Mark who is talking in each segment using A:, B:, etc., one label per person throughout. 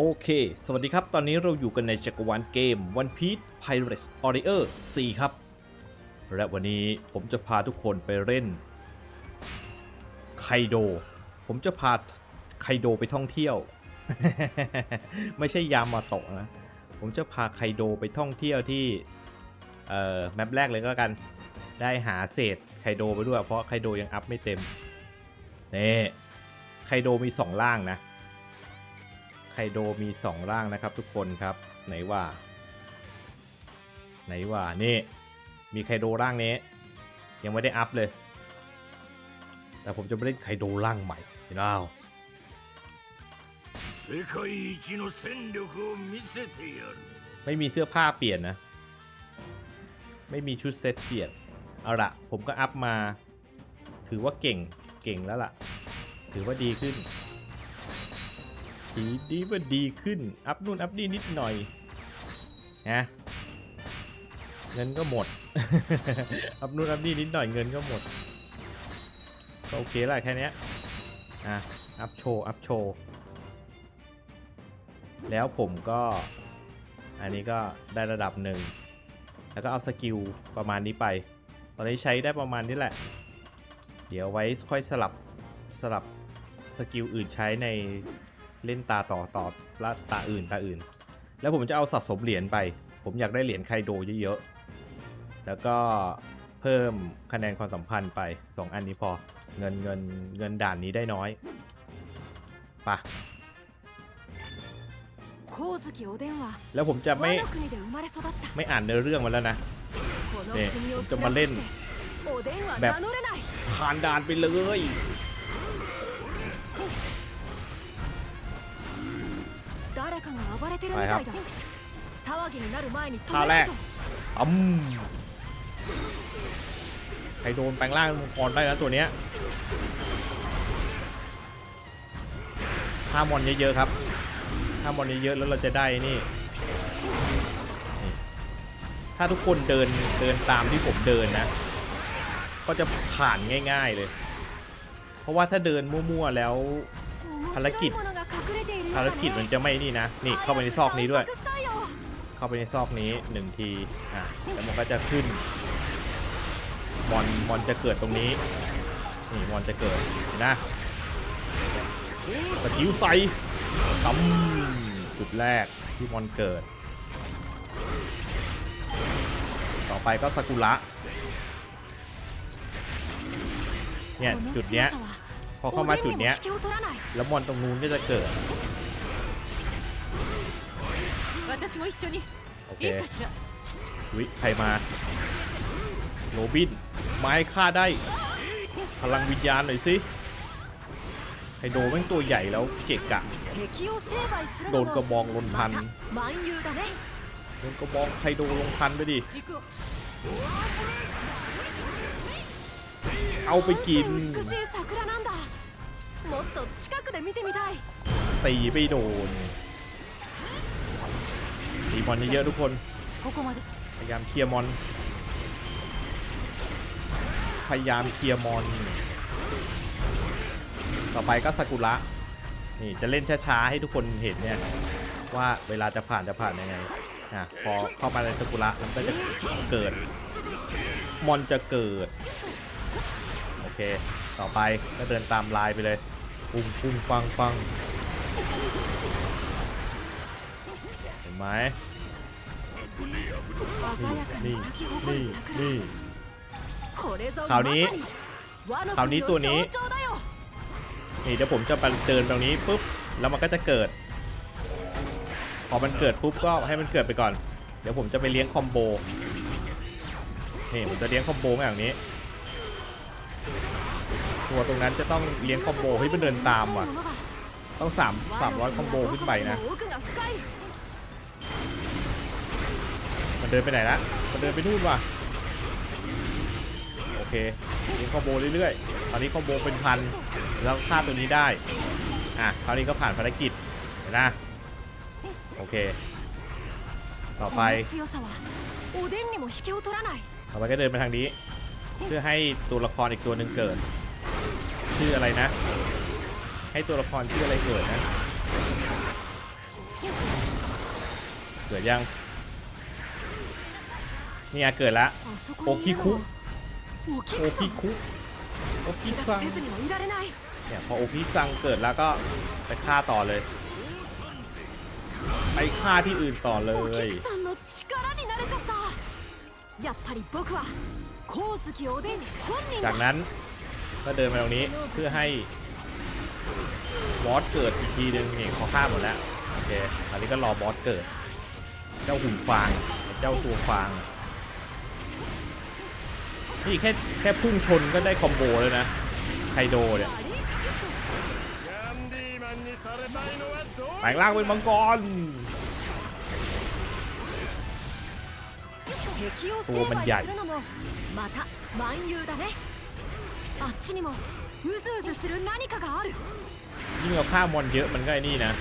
A: โอเค สวัสดีครับ ตอนนี้เราอยู่กันในจักรวาลเกม One Piece Pirates Warrior 4 ครับ และวันนี้ผมจะพาทุกคนไปเล่นไคโด ผมจะพาไคโดไปท่องเที่ยว ไม่ใช่ยามาโตะนะ ผมจะพาไคโดไปท่องเที่ยวที่ เอ่อ แมปแรกเลยก็แล้วกัน ได้หาเศษไคโดไปด้วย เพราะไคโดยังอัพไม่เต็ม นี่ ไคโดมี 2 ล่างนะ ไคโดมี 2 ร่างนะครับทุกคนครับ ไหนว่า ไหนว่านี่ มีไคโดร่างนี้ ยังไม่ได้อัพเลย แต่ผมจะไปเล่นไคโดร่างใหม่พี่น้าวไม่มีเสื้อผ้าเปลี่ยนนะ ไม่มีชุดเซตเปลี่ยน เอาละผมก็อัพมา ถือว่าเก่ง เก่งแล้วล่ะ ถือว่าดีขึ้น ถือดีว่าดีขึ้น อัพนู่นอัพนี่นิดหน่อยนะเงินก็หมด อัพนู่นอัพนี่นิดหน่อยเงินก็หมด ก็โอเคแหละแค่นี้อะ อัพโชว์ อัพโชว์ แล้วผมก็ อันนี้ก็ได้ระดับหนึ่ง แล้วก็เอาสกิลประมาณนี้ไป ตอนนี้ใช้ได้ประมาณนี้แหละ เดี๋ยวไว้ค่อยสลับสลับสกิลอื่นใช้ใน เล่นตาต่อต่อละตาอื่นตาอื่น แล้วผมจะเอาสะสมเหรียญไป ผมอยากได้เหรียญไคโดเยอะๆ แล้วก็เพิ่มคะแนนความสัมพันธ์ไป 2 อันนี้พอ เงินเงินเงินด่านนี้ได้น้อยปะแล้วผมจะไม่ไม่อ่านเนื้อเรื่องมาแล้วนะ
B: เนี่
A: ยจะมาเล่นแบบผ่านด่านไปเลย
B: 誰かが暴れてるみ
A: はいはい
B: たいだ騒ぎになる前に止
A: ท่าแร
B: め
A: ก
B: ると
A: อืมใครโดนแปลงร่างเป็นมังกรได้แล้วตัวเนี้ยฆ่ามอนเยอะๆครับฆ่ามอนเยอะๆแล้วเราจะได้นี่นี่ ถ้าทุกคนเดินเดินตามที่ผมเดินนะ ก็จะผ่านง่าย ๆเลย เพราะว่าถ้าเดินมั่วๆแล้ว ภารกิจ ภารกิจมันจะไม่นี่นะ นี่เข้าไปในซอกนี้ด้วย เข้าไปในซอกนี้หนึ่งทีอะแล้วมันก็จะขึ้น มอนมอนจะเกิดตรงนี้ นี่มอนจะเกิดเห็นไหมสกิลไซตั้มจุดแรกที่มอนเกิด ต่อไปก็สกุละเนี่ยจุดเนี้ยพอเข้ามาจุดเนี้ยแล้วมอนตรงนู้นก็จะเกิด
B: 私も一緒に
A: โอเค
B: いいかしら
A: วิใครมาโรบินไม้ฆ่าได้ พลังวิญญาณหน่อยสิไฮโดแม่งตัวใหญ่แล้วเกะกะ
B: 敵を成敗する
A: โด
B: の
A: นกระ
B: も
A: บองลนพัน
B: また蛮勇だね
A: โดนกระบองไฮโดลงพันไปดิ
B: 行くよ
A: เอาไปกิน
B: 美しい桜なんだもっと近くで見てみたい
A: ตีไปโดน ีมอนเยอะๆทุกคน พยายามเคลียร์มอน พยายามเคลียร์มอน ต่อไปก็สกุละนี่จะเล่นช้าๆ ให้ทุกคนเห็นเนี่ยว่าเวลาจะผ่านจะผ่านยังไงอะพอเข้ามาในซากุละมันก็จะเกิด มอนจะเกิด โอเค ต่อไปก็เดินตามลายไปเลยปุ้งปุ้งปังปัง ไหมนี่นี่นี่คราวนี้คราวนี้ตัวนี้นี่เดี๋ยวผมจะไปเดินตรงนี้ปุ๊บแล้วมันก็จะเกิด พอมันเกิดปุ๊บก็ให้มันเกิดไปก่อน เดี๋ยวผมจะไปเลี้ยงคอมโบนี่ผมจะเลี้ยงคอมโบอย่างนี้ตัวตรงนั้นจะต้องเลี้ยงคอมโบให้มันเดินตามว่ะ ต้องสามสามร้อยคอมโบขึ้นไปนะ เดินไปไหนละมันเดินไปนู่นว่ะโอเคยิข้อโบเรื่อยๆ ตอนนี้ข้อโบเป็นพันแล้วฆ่าตัวนี้ได้ อะคราวนี้ก็ผ่านภารกิจเห็นนะโอเค ต่อไปต่อไปก็เดินไปทางนี้ เพื่อให้ตัวละครอีกตัวหนึ่งเกิด ชื่ออะไรนะ ให้ตัวละครชื่ออะไรเกิดนะ เกิดยัง เนี่ยเกิดละ
B: โอคิคุ
A: โอคิคุโอคิ
B: ฟั
A: งเนี่ยพอโอคิฟังเกิดแล้วก็ไปฆ่าต่อเลยไปฆ่าที่อื่นต่อเลยจากนั้นก็เดินมาตรงนี้เพื่อให้บอสเกิดอีกทีหนึ่งเนี่ยเขาฆ่าหมดแล้วโอเคอันนี้ก็รอบอสเกิด เจ้าหุ่นฟาง เจ้าตัวฟาง นี่แค่แค่พุ่งชนก็ได้คอมโบแล้วนะไคโดเนี่ยแปลงร่างเป็นมังกร
B: ตัวมันใหญ่
A: ยิ่งเราฆ่ามอนเยอะมันก็ไอ้นี่นะ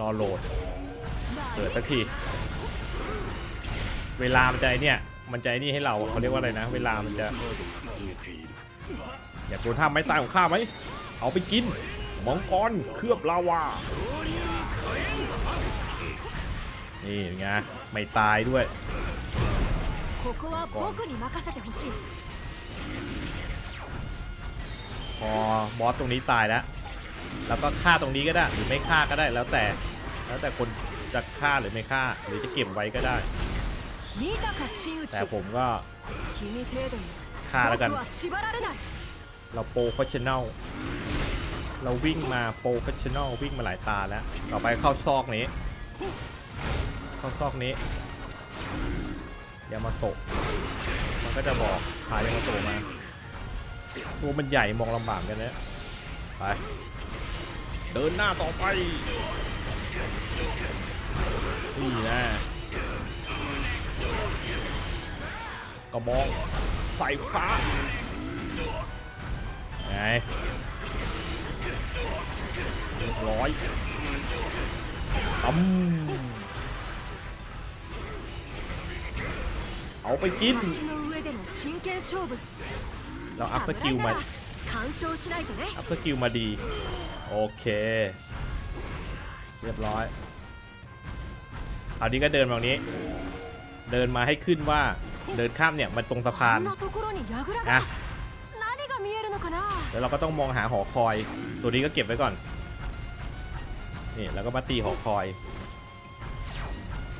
A: รอโหลด เปิดสักที เวลามันจะเนี่ย มันจะนี่ให้เราเขาเรียกว่าอะไรนะ เวลามันจะ อย่าโดนท่าไม้ตายของข้าไหม เอาไปกินมองกรเคลือบลาวา นี่ไงไม่ตายด้วยพอบอสตรงนี้ตายแล้ว แล้วก็ฆ่าตรงนี้ก็ได้ หรือไม่ฆ่าก็ได้แล้วแต่ แล้วแต่คนจะฆ่าหรือไม่ฆ่า หรือจะเก็บไว้ก็ได้ แต่ผมก็ฆ่าแล้วกัน เราโปรเฟชชั่นแนลเราวิ่งมาโปรเฟชชั่นแนลวิ่งมาหลายตาแล้ว ต่อไปเข้าซอกนี้ เข้าซอกนี้ยามาตกมันก็จะบอกหายามาโตะมาตัวมันใหญ่มองลำบากกันนะไป เดินหน้าต่อไปนี่นะ กระบอกใส่ฟ้าไงเรียบร้อยตำเอาไปกินเราอัพสกิลมาอัพสกิลมาดี โอเค เรียบร้อยเอานี้ก็เดินแบบนี้ เดินมาให้ขึ้นว่า เดินข้ามเนี่ยมันตรงสะพานนะแล้วเราก็ต้องมองหาหอคอย ตัวนี้ก็เก็บไว้ก่อน นี่แล้วก็มาตีหอคอย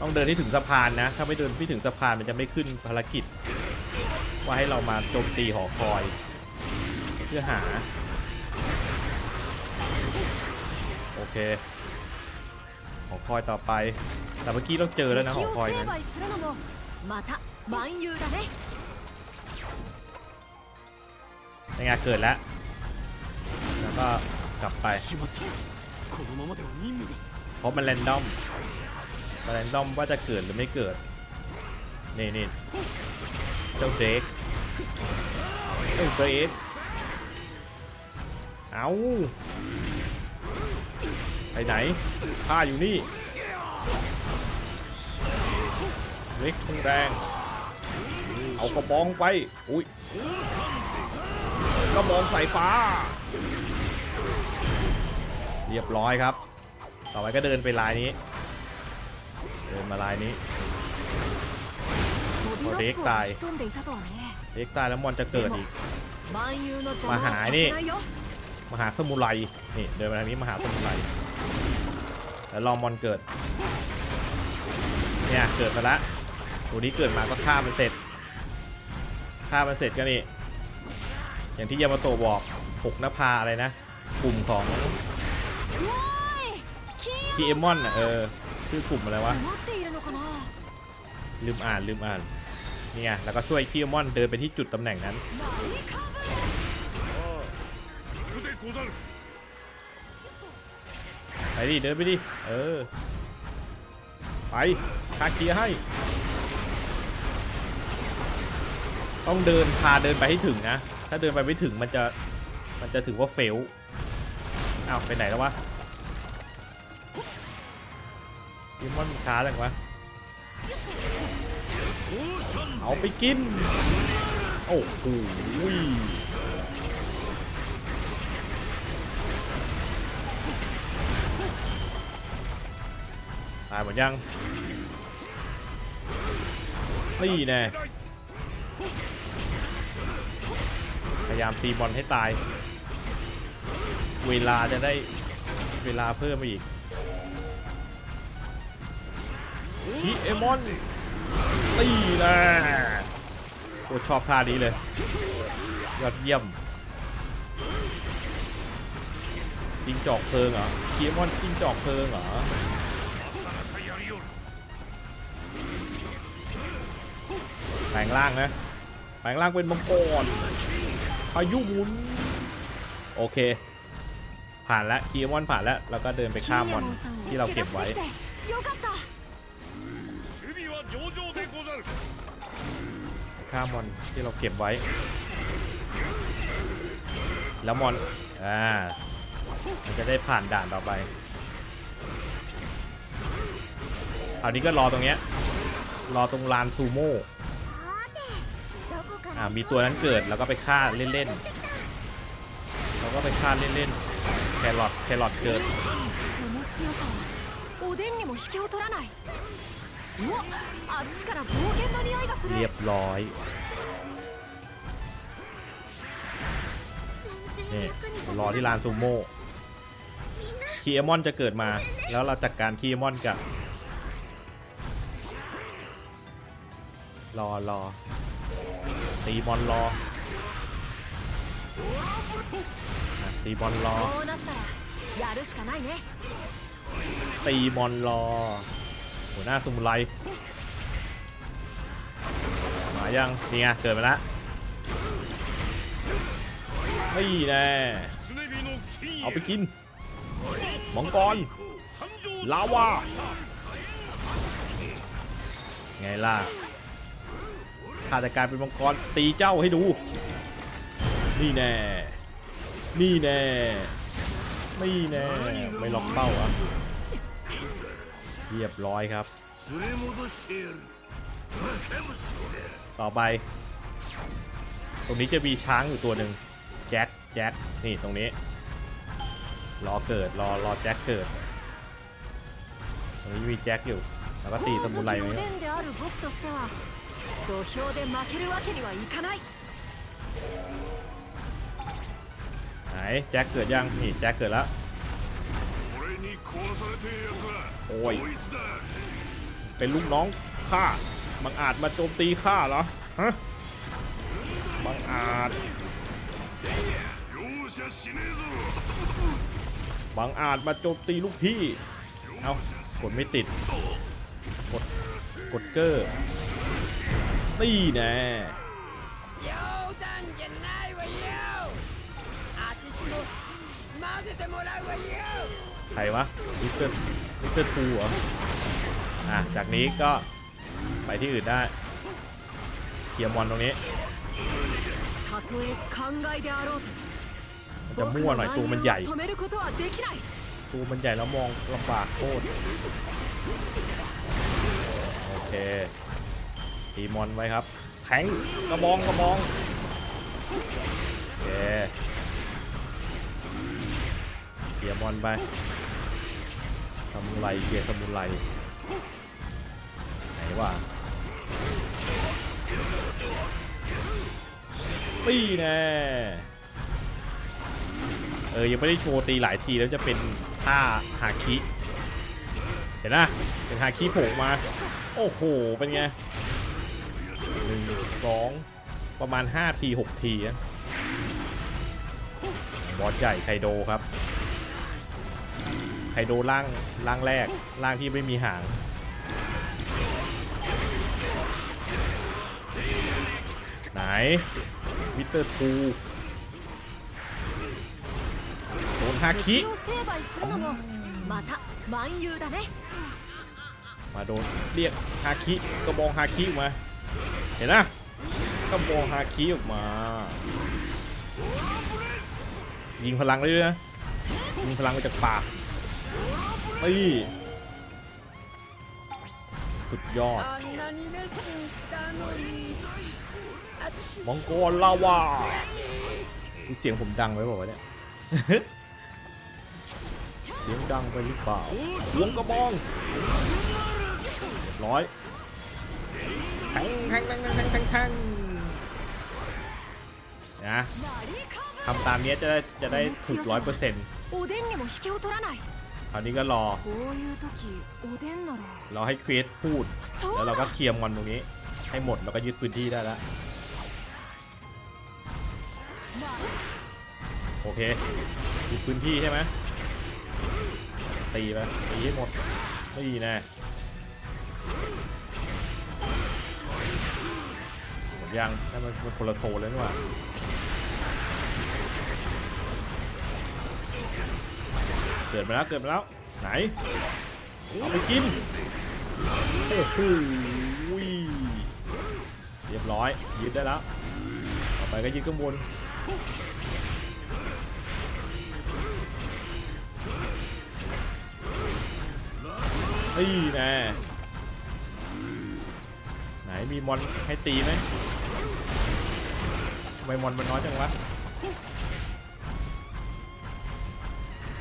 A: ต้องเดินให้ถึงสะพานนะ ถ้าไม่เดินที่ถึงสะพานมันจะไม่ขึ้นภารกิจ ว่าให้เรามาโจมตีหอคอย เพื่อหา โอเค หอคอยต่อไป แต่เมื่อกี้เราเจอแล้วนะหอคอยนั้น
B: 万有だね
A: ในงานเกิดแล้ว แล้วก็กลับไป
C: しまったこのままでは任務が
A: เพราะมันแรนดอมมันแรนดอมว่าจะเกิดหรือไม่เกิด นี่นี่เจ้าเดรกเจ้าเดรกเอาไปไหนข้าอยู่นี่เล็กทงแดง เอากระบองไป อุ้ยกระบองใส่ฟ้า เรียบร้อยครับ ต่อไปก็เดินไปลายนี้ เดินมาลายนี้
B: เด็กตาย
A: เด็กตายแล้วมอนจะเกิดอีก มาหานี่มาหาสมุไรนี่เดินมาทางนี้มาหาสมุไรแล้วลองมอนเกิด เนี่ยเกิดมาละตัวนี้เกิดมาก็ฆ่ามันเสร็จ ฆ่ามันเสร็จกันนี่อย่างที่ยามาโตบอกหกนภาอะไรนะ กลุ่มของคีเอมอนอะเออ ชื่อกลุ่มอะไรวะ ลืมอ่านลืมอ่าน นี่ไง แล้วก็ช่วยคีเอมอนเดินไปที่จุดตำแหน่งนั้นไปดิเดินไปดิ เออ ไปคาเคียให้ ต้องเดินพาเดินไปให้ถึงนะ ถ้าเดินไปไม่ถึงมันจะมันจะถือว่าเฟลอ้าวไปไหนแล้ววะคิมอนช้าจังวะเอาไปกิน โอ้โหตายหมดยัง นี่แน่ ยายามตีบอลให้ตาย เวลาจะได้เวลาเพิ่มอีกทีเอมอนตีนะโคตชอบท่านี้เลย ยอดเยี่ยมจิงจอกเพิงเหรอทีเอมอนจิงจอกเพิงเหรอแปลงร่างนะแปลงร่างเป็นมังกรายุหมุน โอเค ผ่านแล้วคีมอนผ่านแล้ว แล้วก็เดินไปข้ามอนที่เราเก็บไว้ข้ามอนที่เราเก็บไว้ แล้วมอน อ่าจะได้ผ่านด่านต่อไปเอาวนี้ก็รอตรงเนี้ย รอตรงลานซูโม่ มีตัวนั้นเกิดแล้วก็ไปฆ่าเล่นๆแล้วก็ไปฆ่าเล่นๆแครอทแครอทเกิดเรียบร้อยนี่รอที่ลานซูโม่คีเอมอนจะเกิดมา แล้วเราจัดการคีเอมอนกับรอรอ ตีบอลรอตีบอลรอตีบอลรอหัวหน้าสมุไรมายังนี่ไงเกิดมาละนี่แน่เอาไปกินมังกรลาวาไงล่ะ ข้าจะกลายเป็นมังกรตีเจ้าให้ดู นี่แน่ นี่แน่ นี่แน่ ไม่ล็อกเป้าอะ เรียบร้อยครับ ต่อไป ตรงนี้จะมีช้างอยู่ตัวหนึ่งแจ็คแจ็คนี่ตรงนี้ รอเกิด รอ รอแจ็คเกิด ตรงนี้มีแจ็คอยู่ แล้วก็ตี
B: ตะ
A: มุ
B: น
A: ไล
B: ไหม 土俵で負けるわけにはいかない
A: ไหนแจ็คเกิดยัง นี่แจ็คเกิดแล้ว
C: 俺に殺されてえ奴は
A: おい
C: こいつだ
A: เป็นลูกน้องข้าบังอาจมาโจมตีข้าเหรอ ฮะ บังอาจ
C: 容赦しねえぞ
A: บังอาจมาโจมตีลูกพี่ เอากดไม่ติด กด กดเกอร์ นี่แน่ใครวะลิเตอร์ลิเตอร์ทูเหอะจากนี้ก็ไปที่อื่นได้เคียร์มอนตรงนี้มันจะมั่วหน่อยตัวมันใหญ่ตัวมันใหญ่แล้วมองลำบากโคตรโอเค ตีมอนไว้ครับแทงกระบองกระบองโอเคเกียร์มอนไปสมุไรเกียร์สมุไรไหนวะปีแน่เออยังไม่ได้โชว์ตีหลายทีแล้วจะเป็นท่าฮาคิเห็นนะเป็นฮาคิโผล่มา โอ้โห เป็นไงหนึ่ง สองประมาณ5ที6ทีบอสใหญ่ไคโดครับ ไคโดล่างล่างแรกล่างที่ไม่มีหางไหนมิสเตอร์ทูโดนฮาคิมาโดนเรียกฮาคิกระบองฮาคิมาเห็นนะ ก็โมฮาคิออกมา ยิงพลังเลยนะ ยิงพลังมาจากปากนี่สุดยอดมองกรลาวาเสียงผมดังไว้บอกว่าเนี่ย เสียงดังไปหรือเปล่าลวงกระบองร้อยแทงแทงแทงแทงแทงะทำตามนี้จะได้จะได้ฝึกร้อยเปอร์เซ็นต์คราวนี้ก็รอ รอให้ควีสพูด แล้วเราก็เคลียร์มอนตรงนี้ ให้หมดแล้วก็ยึดพื้นที่ได้แล้วโอเคยึดพื้นที่ใช่ไหมตีไปตีให้หมดไม่ดีแน่หมดยังนั่นมันคนละโทนเลยนี่หว่า เกิดมาแล้วเกิดมาแล้วไหนเอาไปกินโอ้โหเรียบร้อยยึดได้แล้วต่อไปก็ยึดข้างบนนี่แน่ไหนมีมอนให้ตีไหมทำไมมอนมันน้อยจังวะ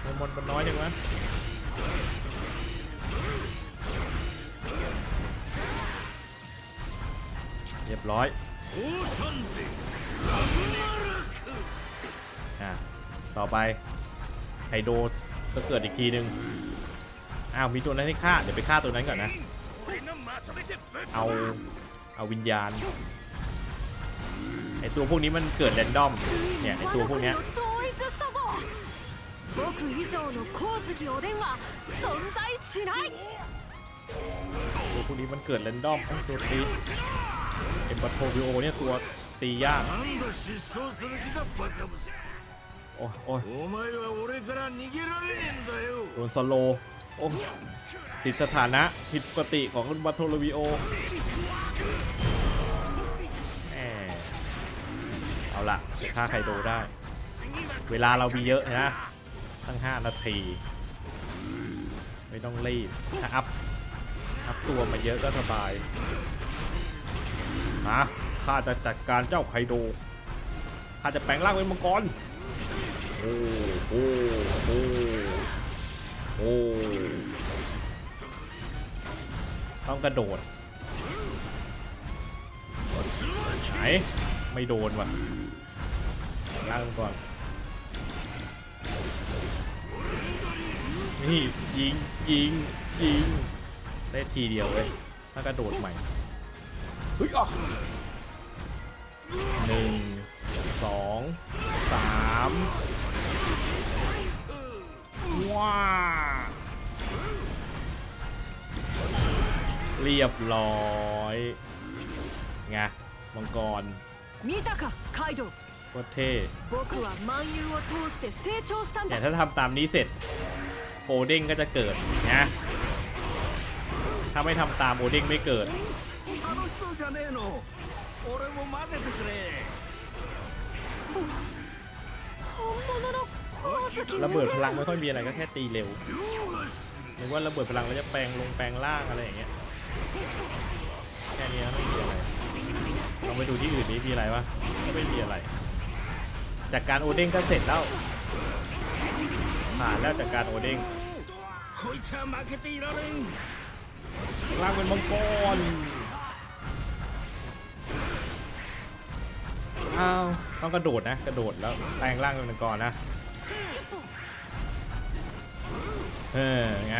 A: มัอนมันน้อยจังวะเรียบร้อยอะต่อไปไฮโดก็เกิดอีกทีหนึ่งอ้าวมีตัวนั้นให้ฆ่า เดี๋ยวไปฆ่าตัวนั้นก่อนนะ เอา เอาวิญญาณ ไอตัวพวกนี้มันเกิดแรนดอม เนี่ย ไอตัวพวกเนี้ย
B: 僕以上の光月おでんは存在しない
A: ตัวพวกนี้มันเกิดแรนดอมเอ้ยตัวตีเอ็มบัตโทวิโอเนี่ยตัวตียาก
C: なんだ失踪する気だバカ息子
A: โอ้ยโอ้ย
C: お前は俺から逃げられねえんだよ
A: โดนสโลว์โอ้ยติดสถานะผิดปกติของบัตโทวิโอแหมเอาละจะฆ่าไคโดได้ เวลาเรามีเยอะนะ ตั้ง 5 นาที ไม่ต้องรีบถ้าอัพ อัพตัวมาเยอะก็สบายมาข้าจะจัดการเจ้าไคโดข้าจะแปลงร่างเป็นมังกรโอ้โหโอ้โอ้ต้องกระโดดไหนไม่โดนว่ะแปลงร่างก่อน นี่ยิงยิงยิงได้ทีเดียวเลยถ้ากระโดดใหม่เฮ้ยอ่ะหนึ่งสองสามว้าเรียบร้อยไงมังกร
B: 見たかカイドウ
A: โคตรเท่
B: 僕は万有を通して成長したん
A: แต่
B: だ
A: ถ้าทำตามนี้เสร็จ โอเด้งก็จะเกิดนะถ้าไม่ทำตามโอเด้งไม่เกิดระเบิดพลังไม่ค่อยมีอะไรก็แค่ตีเร็วหรือว่าระเบิดพลังเราจะแปลงลงแปลงล่างอะไรอย่างเงี้ยแค่นี้ไม่มีอะไรลองไปดูที่อื่นนี้มีอะไรปะก็ไม่มีอะไร จากการโอเด้งก็เสร็จแล้วผ่านแล้วจากการโอเด้ง ล่างเป็นมังกร อ้าว ต้องกระโดดนะ กระโดดแล้วแปลงร่างเป็นมังกรนะ เออไง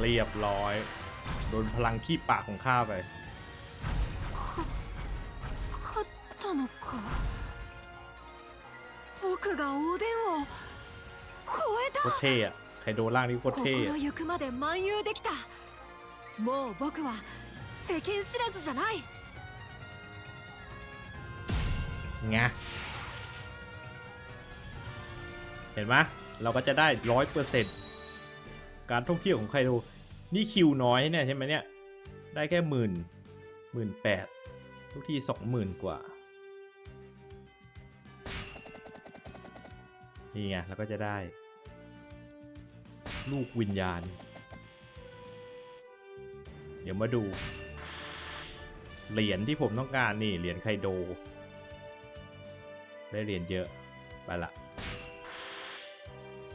A: เรียบร้อย โดนพลังขี้ปากของข้าไป
B: 僕がおでんを超え
A: โคตรเท่อะใครโดนร่างนี้โคตร
B: た
A: เท่อะ
B: 心ゆくまで漫遊できたもう僕は世間知らずじゃない
A: ไงเห็นไหมเราก็จะได้ร้อยเปอร์เซ็นต์การท่องเที่ยวของไคโดนี่คิวน้อยเนี่ยใช่ไหมเนี่ย ได้แค่หมื่นหมื่นแปดทุกทีสองหมื่นกว่า นี่ไงแล้วก็จะได้ ลูกวิญญาณ เดี๋ยวมาดู เหรียญที่ผมต้องการนี่เหรียญไคโด ได้เหรียญเยอะ ไปละ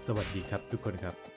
A: สวัสดีครับทุกคนครับ